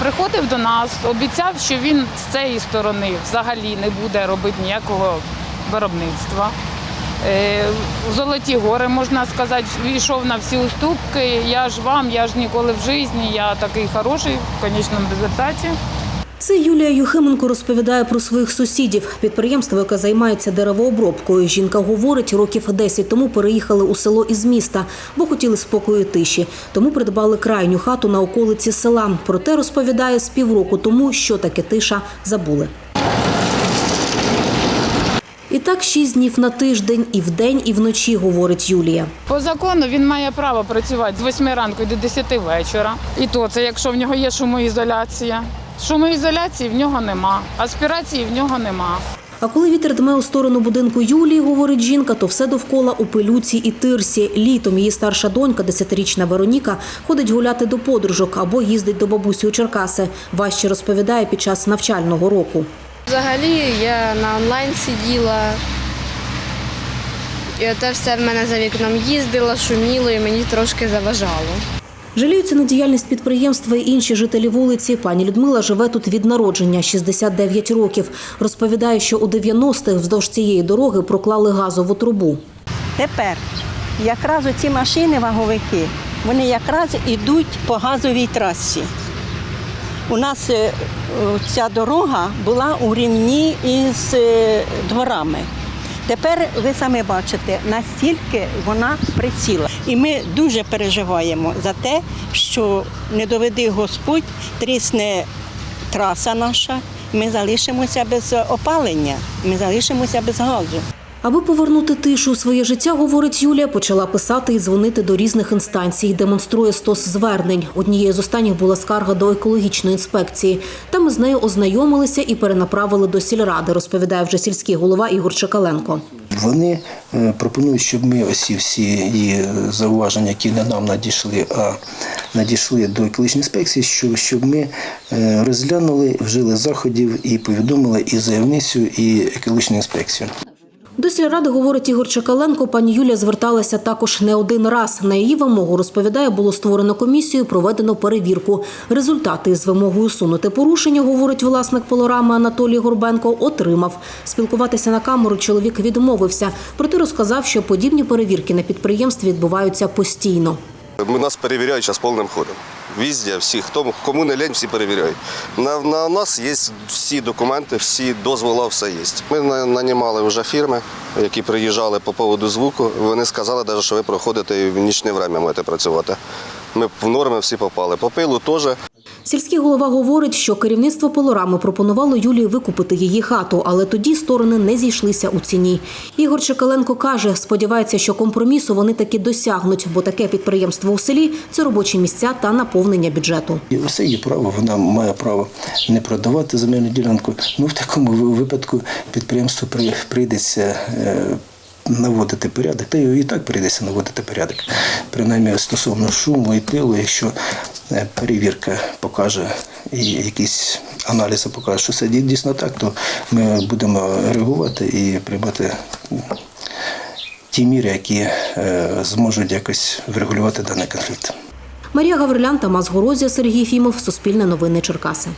приходив до нас, обіцяв, що він з цієї сторони взагалі не буде робити ніякого виробництва. Е, Золоті гори, можна сказати, війшов на всі уступки. Я ж вам, я ж ніколи в житті, я такий хороший в конечному результаті. Це Юлія Юхименко розповідає про своїх сусідів. Підприємство, яке займається деревообробкою. Жінка говорить, років 10 тому переїхали у село із міста, бо хотіли спокою тиші. Тому придбали крайню хату на околиці села. Проте розповідає з півроку тому, що таке тиша забули. І так шість днів на тиждень, і вдень, і вночі, говорить Юлія. По закону він має право працювати з 8 ранку до 10 вечора. І то це якщо в нього є шумоізоляція. Шумоізоляції в нього нема, аспірації в нього нема. А коли вітер дме у сторону будинку Юлії, говорить жінка, то все довкола у пилюці і тирсі. Літом її старша донька, десятирічна Вероніка, ходить гуляти до подружок або їздить до бабусі у Черкаси. Важче розповідає під час навчального року. Взагалі я на онлайн сиділа. І оте все в мене за вікном їздило, шуміло і мені трошки заважало. Жаліються на діяльність підприємства і інші жителі вулиці. Пані Людмила живе тут від народження 69 років. Розповідає, що у 90-х вздовж цієї дороги проклали газову трубу. Тепер якраз оці машини ваговики, вони якраз ідуть по газовій трасі. У нас е, ця дорога була у рівні із е, дворами. Тепер ви самі бачите, настільки вона приціла. І ми дуже переживаємо за те, що не доведи Господь, трісне траса наша, ми залишимося без опалення, ми залишимося без газу. Аби повернути тишу у своє життя, говорить Юлія, почала писати і дзвонити до різних інстанцій. Демонструє стос звернень. Однією з останніх була скарга до екологічної інспекції. Там з нею ознайомилися і перенаправили до сільради, розповідає вже сільський голова Ігор Чекаленко. Вони е, пропонують, щоб ми осі всі її зауваження, які не нам надійшли, а надійшли до екологічної інспекції, щоб, щоб ми е, розглянули, вжили заходів і повідомили і заявницю, і екологічну інспекцію. До сільради, говорить Ігор Чекаленко, пані Юлія зверталася також не один раз. На її вимогу, розповідає, було створено комісію, проведено перевірку. Результати з вимогою усунути порушення, говорить власник полорами Анатолій Горбенко, отримав. Спілкуватися на камеру чоловік відмовився, проте розказав, що подібні перевірки на підприємстві відбуваються постійно. Ми нас перевіряють зараз повним ходом. Візде, всі, хто, кому не лень, всі перевіряють. На, на нас є всі документи, всі дозволи, все є. Ми на- нанімали вже фірми, які приїжджали по поводу звуку. Вони сказали, навіть, що ви проходите і в нічне время маєте працювати. Ми в норми всі попали. По пилу теж. Сільський голова говорить, що керівництво полорами пропонувало Юлії викупити її хату, але тоді сторони не зійшлися у ціні. Ігор Чекаленко каже, сподівається, що компромісу вони таки досягнуть, бо таке підприємство у селі це робочі місця та наповнення бюджету. І все її право, вона має право не продавати земельну ділянку. Ну в такому випадку підприємству при- прийдеться. е, Наводити порядок, та й і так прийдеться наводити порядок. Принаймні стосовно шуму і пилу, якщо перевірка покаже і якісь аналізи покажуть, що це дійсно так, то ми будемо реагувати і приймати ті міри, які е, зможуть якось врегулювати даний конфлікт. Марія Гаврилян, Тамас Горозія, Сергій Фімов, Суспільне новини Черкаси.